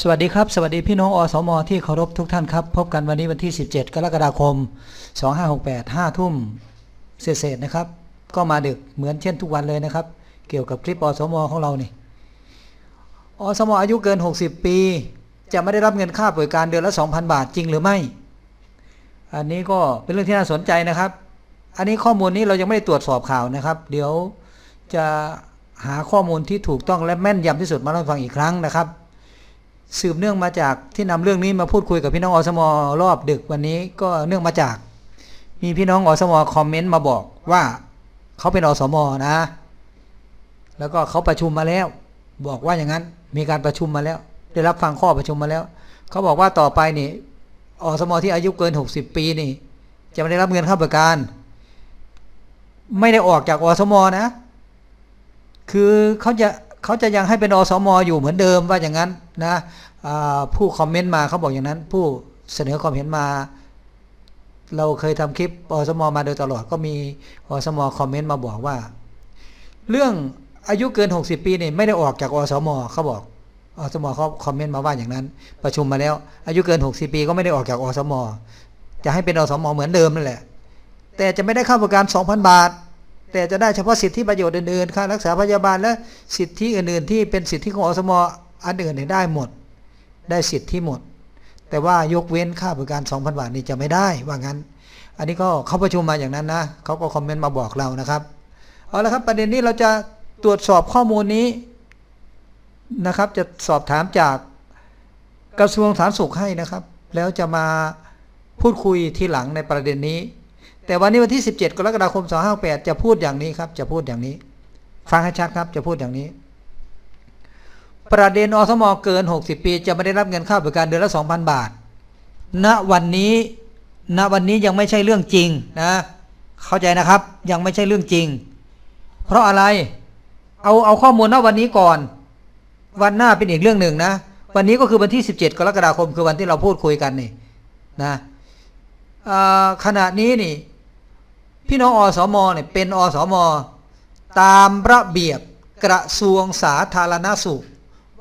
สวัสดีครับสวัสดีพี่น้องอสมที่เคารพทุกท่านครับ พบกันวันนี้วันที่ 17 กรกฎาคม 2568 5 ทุ่มเศษๆนะครับ ก็มาดึกเหมือนเช่นทุกวันเลยนะครับ เกี่ยวกับคลิปอสมของเรานี่อสมอายุเกิน 60 ปี จะไม่ได้รับเงินค่าป่วยการเดือนละ 2,000 บาทจริงหรือไม่ อันนี้ก็เป็นเรื่องที่น่าสนใจนะครับ อันนี้ข้อมูลนี้เรายังไม่ได้ตรวจสอบข่าวนะครับ เดี๋ยวจะหาข้อมูลที่ถูกต้องและแม่นยำที่สุดมาเล่าให้ฟังอีกครั้งนะครับ สืบเนื่องมาจากที่นำเรื่องนี้มาพูดคุยกับพี่น้องอสมอรอบดึกวันนี้ก็เนื่องมาจาก มีพี่น้องอสมอคอมเมนต์มาบอกว่าเขาเป็นอสมอนะ แล้วก็เขาประชุมมาแล้ว บอกว่าอย่างนั้นมีการประชุมมาแล้ว ได้รับฟังข้อประชุมมาแล้ว เขาบอกว่าต่อไปนี่อสมอที่อายุเกิน 60 ปีนี่ จะไม่ได้รับเงินค่าประกันไม่ได้ออกจากอสมอนะ คือเขาจะ เขาจะยังให้เป็นอสมอยู่เหมือนเดิมว่าอย่างนั้นนะผู้คอมเมนต์มาเขาบอกอย่างนั้น ผู้เสนอความเห็นมา เราเคยทำคลิปอสมมาโดยตลอดก็มีอสมคอมเมนต์มาบอกว่า เรื่องอายุเกิน 60 ปีนี่ไม่ได้ออกจากอสมเขาบอกอสมเขาคอมเมนต์มาว่าอย่างนั้น ประชุมมาแล้ว อายุเกิน 60 ปีก็ไม่ได้ออกจากอสมจะให้เป็นอสมเหมือนเดิมนั่นแหละ แต่จะไม่ได้ค่าประกัน2,000 บาท แต่จะได้เฉพาะสิทธิประโยชน์อื่นๆค่ารักษาพยาบาลและสิทธิอื่นๆ ที่เป็นสิทธิของอสมอันอื่นเนี่ยได้หมด ได้สิทธิหมด แต่ว่ายกเว้นค่าบริการ 2,000 บาทนี่จะไม่ได้ว่างั้น อันนี้ก็เขาประชุมมาอย่างนั้นนะเขาก็คอมเมนต์มาบอกเรานะครับเอาละครับประเด็นนี้เราจะตรวจสอบข้อมูลนี้นะครับจะสอบถามจากกระทรวงสาธารณสุขให้นะครับ แล้วจะมาพูดคุยทีหลังในประเด็นนี้ แต่วันนี้วันที่ 17 กรกฎาคม 258 จะพูดอย่างนี้ครับ จะพูดอย่างนี้ ฟังให้ชัดครับ จะพูดอย่างนี้ ประเด็นอสมเกิน 60 ปี จะไม่ได้รับเงินค่าบริการเดือนละ 2,000 บาท ณ วันนี้ ณ วันนี้ยังไม่ใช่เรื่องจริงนะ เข้าใจนะครับ ยังไม่ใช่เรื่องจริง เพราะอะไร เอา เอาข้อมูลณวันนี้ก่อน วันหน้าเป็นอีกเรื่องหนึ่งนะ วันนี้ก็คือวันที่ 17 กรกฎาคม คือวันที่เราพูดคุยกันนี่นะอ่าขณะนี้นี่ พี่น้องอสมเนี่ยเป็นอสม ตามระเบียบกระทรวงสาธารณสุข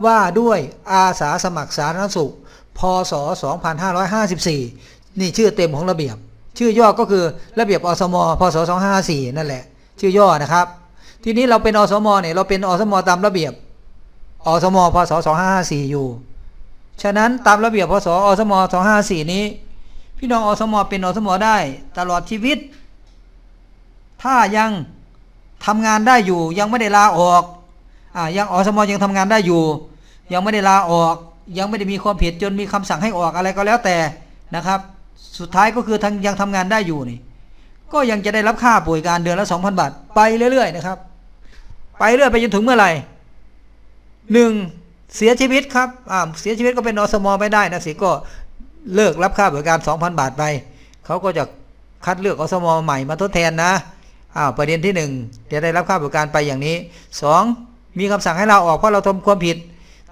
ว่าด้วยอาสาสมัครสาธารณสุข พศ 2554 นี่ชื่อเต็มของระเบียบ ชื่อย่อก็คือระเบียบอสม พศ 2554 นั่นแหละ ชื่อย่อนะครับ ทีนี้เราเป็นอสมเนี่ยเราเป็นอสมตามระเบียบอสม พศ 2554 อยู่ ฉะนั้นตามระเบียบพศ อสม 254 นี้ พี่น้องอสม เป็นอสมได้ตลอดชีวิต ถ้ายังทำงานได้อยู่ ยังไม่ได้ลาออกอ่ายังอสมยังทำงานได้อยู่ ยังไม่ได้ลาออก ยังไม่ได้มีความผิดจนมีคำสั่งให้ออกอะไรก็แล้วแต่นะครับ สุดท้ายก็คือทั้งยังทำงานได้อยู่นี่ ก็ยังจะได้รับค่าป่วยการเดือนละ2,000บาทไปเรื่อยๆนะครับ ไปเรื่อยไปจนถึงเมื่อไหร่หนึ่งเสียชีวิตครับอ่าเสียชีวิตก็เป็นอสมไม่ได้นะสิก็เลิกรับค่าบริการ 2,000 บาทไป เขาก็จะคัดเลือกอสมใหม่มาทดแทนนะ อ้าวประเด็นที่หนึ่งจะได้รับค่าบริการไปอย่างนี้สองมีคำสั่งให้เราออกเพราะเราทำความผิด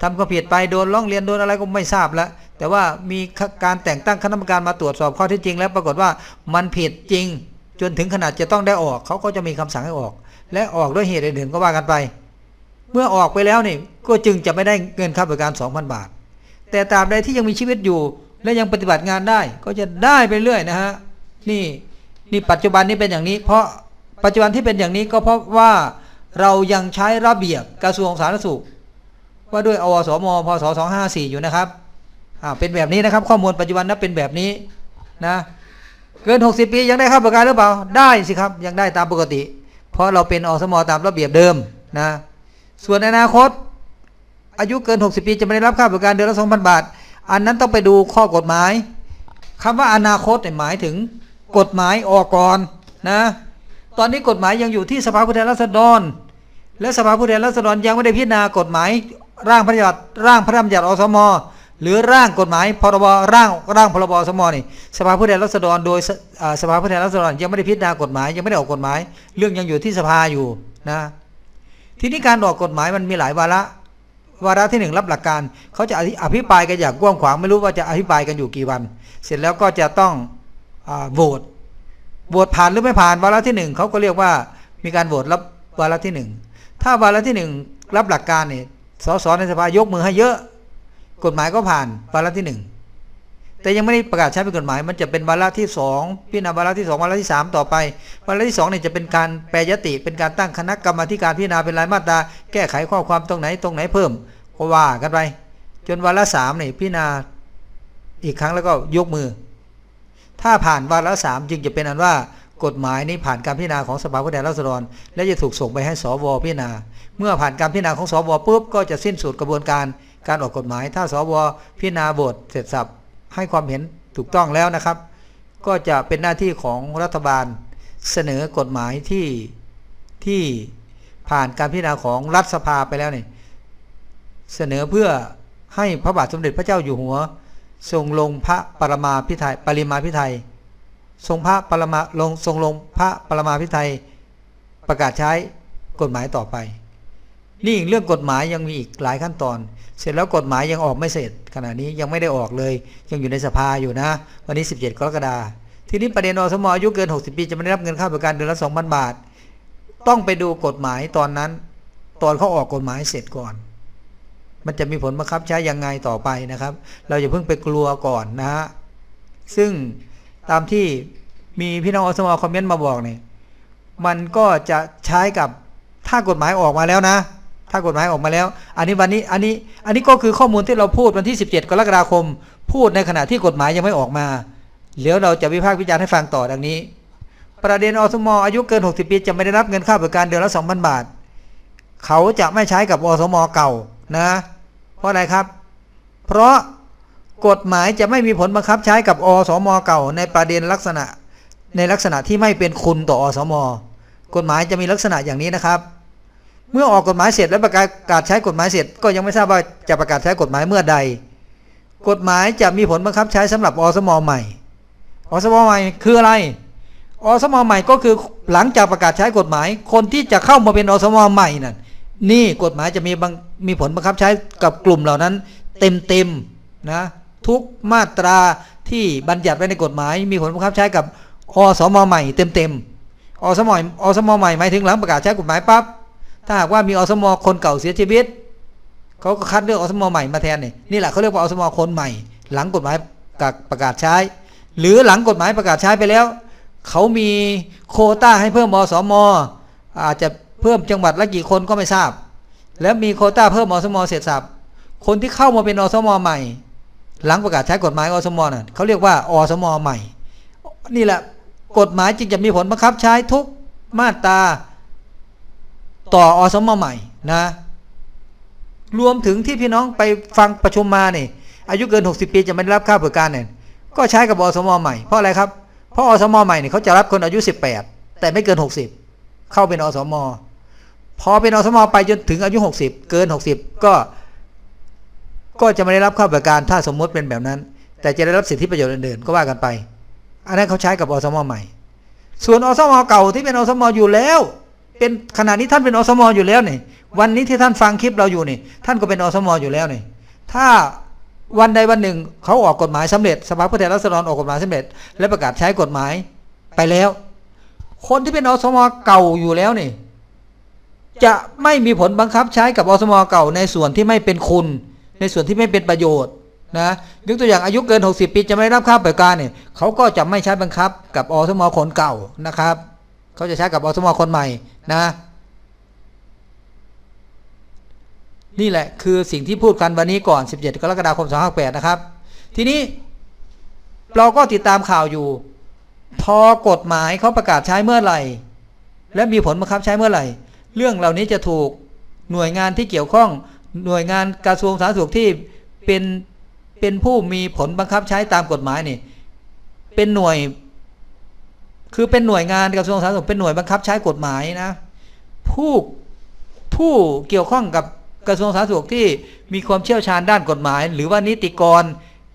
ทำความผิดไปโดนร้องเรียนโดนอะไรก็ไม่ทราบแล้ว แต่ว่ามีการแต่งตั้งคณะกรรมการมาตรวจสอบข้อเที่จริง แล้วปรากฏว่ามันผิดจริง จนถึงขนาดจะต้องได้ออก เขาก็จะมีคำสั่งให้ออก และออกด้วยเหตุอื่นๆก็ว่ากันไป เมื่อออกไปแล้วนี่ก็จึงจะไม่ได้เงินค่าบริการ 2,000 บาท แต่ตราบใดที่ยังมีชีวิตอยู่ และยังปฏิบัติงานได้ก็จะได้ไปเรื่อยนะฮะนี่นี่ปัจจุบันนี้เป็นอย่างนี้ เพราะ ปัจจุบันที่เป็นอย่างนี้ก็เพราะว่าเรายังใช้ระเบียบกระทรวงสาธารณสุข ว่าด้วยอวสมพศ254 อยู่นะครับอ่าเป็นแบบนี้นะครับ ข้อมูลปัจจุบันนั้นเป็นแบบนี้นะเกิน 60 ปียังได้ค่าประกันหรือเปล่า ได้สิครับ ยังได้ตามปกติ เพราะเราเป็นอสมตามระเบียบเดิมนะส่วนอนาคต อายุเกิน 60 ปีจะไม่ได้รับค่าประกันเดือนละ2,000 บาท อันนั้นต้องไปดูข้อกฎหมายคำว่าอนาคตหมายถึงกฎหมายออกก่อนนะ ตอนนี้กฎหมายยังอยู่ที่สภาผู้แทนราษฎร และสภาผู้แทนราษฎรยังไม่ได้พิจารณากฎหมาย ร่างพระราชบัญญัติร่างพระราชบัญญัติอสมหรือร่างกฎหมายพรบร่างร่างพรบสมนี่สภาผู้แทนราษฎรโดยสภาผู้แทนราษฎรยังไม่ได้พิจารณากฎหมายยังไม่ได้ออกกฎหมาย เรื่องยังอยู่ที่สภาอยู่นะทีนี้การออกกฎหมายมันมีหลายวาระวาระที่หนึ่งรับหลักการเขาจะอภิปรายกันอย่างกว้างขวางไม่รู้ว่าจะอภิปรายกันอยู่กี่วัน เสร็จแล้วก็จะต้องอโหวต โหวตผ่านหรือไม่ผ่านวาระที่หนึ่งเขาก็เรียกว่ามีการโหวตรับวาระที่หนึ่งถ้าวาระที่หนึ่งรับหลักการเนี่ยสสในสภายกมือให้เยอะ กฎหมายก็ผ่านวาระที่หนึ่งแต่ยังไม่ได้ประกาศใช้เป็นกฎหมาย มันจะเป็นวาระที่สองพิจารณาวาระที่สองวาระที่สามต่อไปวาระที่สองเนี่ยจะเป็นการแปรยติ เป็นการตั้งคณะกรรมาธิการพิจารณาเป็นรายมาตราแก้ไขข้อความตรงไหนตรงไหนเพิ่มก็ว่ากันไปจนวาระสามเนี่ยพิจารณาอีกครั้งแล้วก็ยกมือ ถ้าผ่านวาระสามจึงจะเป็นอันว่ากฎหมายนี้ผ่านการพิจารณาของสภาผู้แทนราษฎร และจะถูกส่งไปให้สวพิจารณา เมื่อผ่านการพิจารณาของสวปุ๊บก็จะสิ้นสุดกระบวนการการออกกฎหมาย ถ้าสวพิจารณาบทเสร็จสับให้ความเห็นถูกต้องแล้วนะครับ ก็จะเป็นหน้าที่ของรัฐบาลเสนอกฎหมายที่ที่ผ่านการพิจารณาของรัฐสภาไปแล้วเนี่ยเสนอเพื่อให้พระบาทสมเด็จพระเจ้าอยู่หัว ทรงลงพระปรมาพิไทยปริมาพิไทยทรงพระปรมาลงทรงลงพระปรมาพิไทยประกาศใช้กฎหมายต่อไป นี่เรื่องกฎหมายยังมีอีกหลายขั้นตอน เสร็จแล้วกฎหมายยังออกไม่เสร็จ ขณะนี้ยังไม่ได้ออกเลย ยังอยู่ในสภาอยู่นะ วันนี้ 17 กรกฎาคมทีนี้ประเด็นอสมอายุเกิน 60 ปีจะไม่ได้รับเงินค่าบริการเดือนละ2,000 บาท ต้องไปดูกฎหมายตอนนั้น ตอนเขาออกกฎหมายเสร็จก่อน มันจะมีผลบังคับใช้ยังไงต่อไปนะครับ เราอย่าเพิ่งไปกลัวก่อนนะฮะซึ่งตามที่มีพี่น้องอสมคอมเมนต์มาบอกเนี่ยมันก็จะใช้กับถ้ากฎหมายออกมาแล้วนะ ถ้ากฎหมายออกมาแล้ว อันนี้วันนี้อันนี้อันนี้ก็คือข้อมูลที่เราพูดวันที่ 17 กรกฎาคม พูดในขณะที่กฎหมายยังไม่ออกมาเดี๋ยวเราจะวิพากษ์วิจารณ์ให้ฟังต่อดังนี้ ประเด็นอสมอายุเกิน 60 ปีจะไม่ได้รับเงินค่าบริการเดือนละ 2,000 บาท เขาจะไม่ใช้กับอสมเก่านะ ราะอะไรครับ เพราะกฎหมายจะไม่มีผลบังคับใช้กับอสมเก่าในประเด็นลักษณะในลักษณะที่ไม่เป็นคุณต่ออสม กฎหมายจะมีลักษณะอย่างนี้นะครับ เมื่อออกกฎหมายเสร็จและประกาศใช้กฎหมายเสร็จ ก็ยังไม่ทราบว่าจะประกาศใช้กฎหมายเมื่อใด กฎหมายจะมีผลบังคับใช้สำหรับอสมใหม่ อสมใหม่คืออะไร อสมใหม่ก็คือหลังจากประกาศใช้กฎหมาย คนที่จะเข้ามาเป็นอสมใหม่นั่นนี่กฎหมายจะมีบัง มีผลบังคับใช้กับกลุ่มเหล่านั้น เต็มเต็มนะทุกมาตราที่บัญญัติไว้ในกฎหมาย มีผลบังคับใช้กับอสมใหม่เต็มเต็มอสมอสมใหม่หมายถึงหลังประกาศใช้กฎหมายปั๊บถ้าหากว่ามีอสมคนเก่าเสียชีวิตเขาก็คัดเลือกอสมใหม่มาแทนนี่นี่แหละเขาเรียกว่าอสมคนใหม่ หลังกฎหมายประกาศใช้ หรือหลังกฎหมายประกาศใช้ไปแล้วเขามีโคต้าให้เพิ่มอสมอาจจะเพิ่มจังหวัดละกี่คนก็ไม่ทราบ แล้วมีโคต้าเพิ่มอสมอเสร็จสับคนที่เข้ามาเป็นอสมอใหม่ หลังประกาศใช้กฎหมายอสมน่ะเขาเรียกว่าอสมอใหม่ นี่แหละกฎหมายจึงจะมีผลบังคับใช้ทุกมาตราต่ออสมอใหม่นะ รวมถึงที่พี่น้องไปฟังประชุมมาเนี่ยอายุเกิน 60 ปีจะไม่ได้รับค่าบริการเนี่ยก็ใช้กับอสมอใหม่เพราะอะไรครับเพราะอสมอใหม่เนี่ยเขาจะรับคนอายุ 18 แต่ไม่เกิน 60 เข้าเป็นอสมอ พอเป็นอสมอไปจนถึงอายุ 60 เกิน 60 ก็ ก็จะไม่ได้รับค่าบริการถ้าสมมติเป็นแบบนั้น แต่จะได้รับสิทธิประโยชน์อื่นๆก็ว่ากันไป อันนั้นเขาใช้กับอสมอใหม่ ส่วนอสมอเก่าที่เป็นอสมออยู่แล้ว เป็นขณะนี้ท่านเป็นอสมออยู่แล้วนี่วันนี้ที่ท่านฟังคลิปเราอยู่นี่ ท่านก็เป็นอสมออยู่แล้วนี่ถ้าวันใดวันหนึ่งเขาออกกฎหมายสำเร็จสภาผู้แทนราษฎรออกกฎหมายสำเร็จ และประกาศใช้กฎหมายไปแล้ว คนที่เป็นอสมอเก่าอยู่แล้วนี่ จะไม่มีผลบังคับใช้กับอสมอเก่าในส่วนที่ไม่เป็นคุณ ในส่วนที่ไม่เป็นประโยชน์นะยกตัวอย่างอายุเกิน 60 ปีจะไม่ได้รับค่าบริการเนี่ยเขาก็จะไม่ใช้บังคับกับอสมอคนเก่านะครับเขาจะใช้กับอสมอคนใหม่นะ นี่แหละคือสิ่งที่พูดกันวันนี้ก่อน 17 กรกฎาคม2568นะครับ ทีนี้เราก็ติดตามข่าวอยู่ พอกฎหมายเขาประกาศใช้เมื่อไหร่ และมีผลบังคับใช้เมื่อไหร่ เรื่องเหล่านี้จะถูกหน่วยงานที่เกี่ยวข้อง หน่วยงานกระทรวงสาธารณสุขที่เป็นเป็นผู้มีผลบังคับใช้ตามกฎหมายนี่ เป็นหน่วย คือเป็นหน่วยงานกระทรวงสาธารณสุขเป็นหน่วยบังคับใช้กฎหมายนะ ผู้ผู้เกี่ยวข้องกับกระทรวงสาธารณสุขที่มีความเชี่ยวชาญด้านกฎหมาย หรือว่านิติกร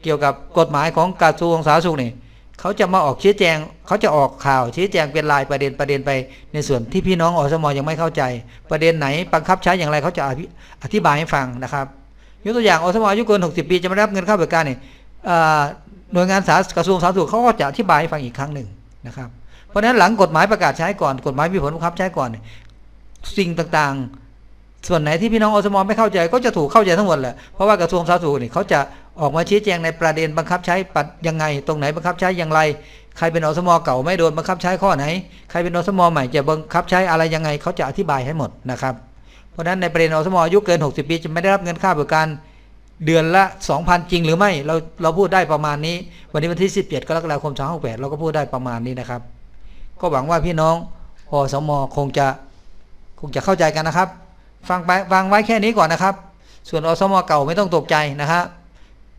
เกี่ยวกับกฎหมายของกระทรวงสาธารณสุขนี่ เขาจะมาออกชี้แจง เขาจะออกข่าวชี้แจงเป็นรายประเด็นประเด็นไป ในส่วนที่พี่น้องอสมอยังไม่เข้าใจ ประเด็นไหนบังคับใช้อย่างไรเขาจะอธิบายให้ฟังนะครับยกตัวอย่างอสมอายุเกิน60 ปีจะไม่รับเงินค่าบริการเนี่ยหน่วยงานสาธารณกระทรวงสาธารณสุขเขาก็จะอธิบายให้ฟังอีกครั้งหนึ่งนะครับเพราะฉะนั้นหลังกฎหมายประกาศใช้ก่อนกฎหมายมีผลบังคับใช้ก่อน สิ่งต่างๆ ส่วนไหนที่พี่น้องอสมไม่เข้าใจก็จะถูกเข้าใจทั้งหมดแหละเพราะว่ากระทรวงสาธารณสุขนี่เขาจะ ออกมาชี้แจงในประเด็นบังคับใช้ปัดยังไง ตรงไหนบังคับใช้อย่างไร ใครเป็นอสมอเก่าไม่โดนบังคับใช้ข้อไหน ใครเป็นอสมอใหม่จะบังคับใช้อะไรยังไงเขาจะอธิบายให้หมดนะครับ เพราะฉะนั้นในประเด็นอสมอายุเกิน 60 ปีจะไม่ได้รับเงินค่าบริการเดือนละ 2,000 จริงหรือไม่เราเราพูดได้ประมาณนี้ วันนี้วันที่ 17 กรกฎาคม2568เราก็พูดได้ประมาณนี้นะครับ ก็หวังว่าพี่น้องอสมอคงจะคงจะเข้าใจกันนะครับ ฟังไปฟังไว้แค่นี้ก่อนนะครับ ส่วนอสมอเก่าไม่ต้องตกใจนะฮะเพ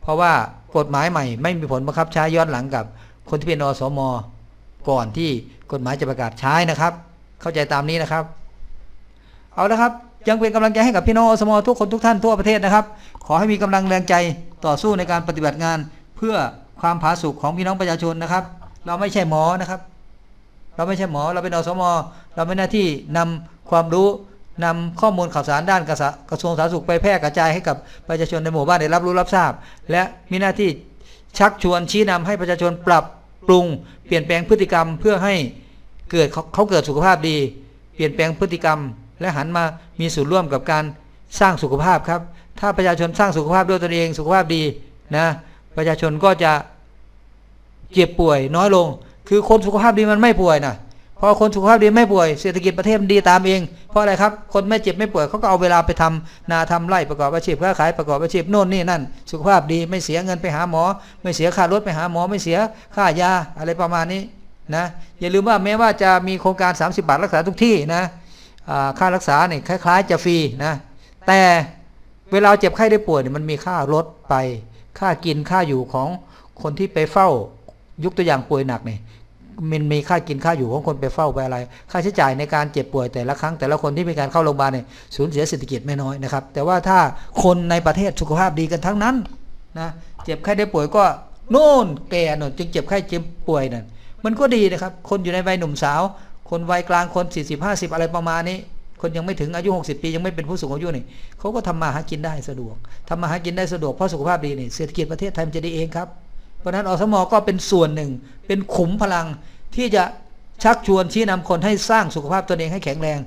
ราะว่ากฎหมายใหม่ ไม่มีผลบังคับใช้ย้อนหลังกับ คนที่เป็นอสมก่อนที่กฎหมายจะประกาศใช้นะครับ เข้าใจตามนี้นะครับ เอาละครับ ยังเป็นกำลังใจให้กับพี่น้องอสมทุกคนทุกท่านทั่วประเทศนะครับ ขอให้มีกำลังแรงใจต่อสู้ในการปฏิบัติงาน เพื่อความผาสุกของพี่น้องประชาชนนะครับ เราไม่ใช่หมอนะครับ เราไม่ใช่หมอเราเป็นอสม เราไม่หน้าที่นำความรู้ นำข้อมูลข่าวสารด้านกระทรวงสาธารณสุขไปแพร่กระจายให้กับประชาชนในหมู่บ้านได้รับรู้รับทราบ และมีหน้าที่ชักชวนชี้นำให้ประชาชนปรับปรุง เปลี่ยนแปลงพฤติกรรมเพื่อให้เกิดเขเขาเกิดสุขภาพดี เปลี่ยนแปลงพฤติกรรม และหันมามีส่วนร่วมกับการสร้างสุขภาพครับ ถ้าประชาชนสร้างสุขภาพด้วยตนเองสุขภาพดีนะประชาชนก็จะเจ็บป่วยน้อยลง คือคนสุขภาพดีมันไม่ป่วยนะ พอคนสุขภาพดีไม่ป่วยเศรษฐกิจประเทศมันดีตามเอง เพราะอะไรครับ คนไม่เจ็บไม่ป่วยเขาก็เอาเวลาไปทำนาทำไร่ประกอบอาชีพค้าขายประกอบอาชีพโน่นนี่นั่น สุขภาพดีไม่เสียเงินไปหาหมอ ไม่เสียค่ารถไปหาหมอ ไม่เสียค่ายาอะไรประมาณนี้นะอย่าลืมว่าแม้ว่าจะมีโครงการ 30 บาทรักษาทุกที่นะค่ารักษาเนี่ยคล้าย ๆ จะฟรีนะแต่เวลาเจ็บไข้ได้ป่วยเนี่ยมันมีค่ารถไป ค่ากินค่าอยู่ของคนที่ไปเฝ้ายกตัวอย่างป่วยหนักเนี่ย มันมีค่ากินค่าอยู่ของคนไปเฝ้าไปอะไร ค่าใช้จ่ายในการเจ็บป่วยแต่ละครั้ง แต่ละคนที่มีการเข้าโรงพยาบาลเนี่ยสูญเสียเศรษฐกิจไม่น้อยนะครับ แต่ว่าถ้าคนในประเทศสุขภาพดีกันทั้งนั้นนะเจ็บไข้ได้ป่วยก็โน่นแก่หน่นจึงเจ็บไข้เจ็บป่วยนั่นมันก็ดีนะครับ คนอยู่ในวัยหนุ่มสาว คนวัยกลางคน 40 50 อะไรประมาณนี้ คนยังไม่ถึงอายุ 60 ปี ยังไม่เป็นผู้สูงอายุนี่เขาก็ทำมาหากินได้สะดวกทำมาหากินได้สะดวกเพราะสุขภาพดีนี่เศรษฐกิจประเทศไทยมันจะดีเองครับ เพราะนั้นอสมก็เป็นส่วนหนึ่ง เป็นขุมพลังที่จะชักชวนชี้นำคนให้สร้างสุขภาพตนเองให้แข็งแรง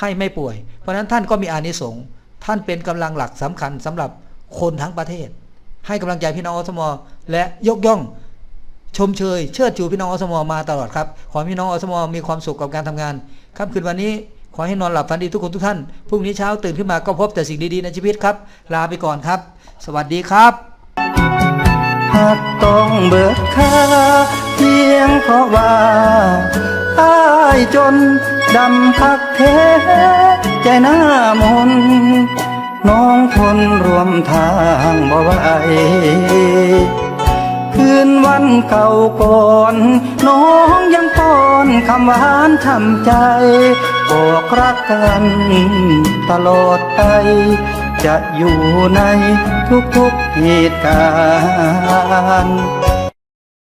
ให้ไม่ป่วย เพราะนั้นท่านก็มีอานิสงส์ท่านเป็นกำลังหลักสำคัญสำหรับคนทั้งประเทศ ให้กำลังใจพี่น้องอสมและยกย่อง ชมเชย เชิดชูพี่น้องอสมมาตลอดครับขอพี่น้องอสมมีความสุขกับการทำงานค่ำคืนวันนี้ขอให้นอนหลับฝันดีทุกคนทุกท่าน พรุ่งนี้เช้าตื่นขึ้นมาก็พบแต่สิ่งดีๆในชีวิตครับ ลาไปก่อนครับ สวัสดีครับ กต้องเบิกค่า เพียงเพราะว่าอายจนดำพักเทใจหน้ามนน้องทนรวมทางบ่ไหวคืนวันเก่าก่อน น้องยังป้อนคำหวานช่ำใจบอกรักกันตลอดไป จะอยู่ในทุกๆเหตุการณ์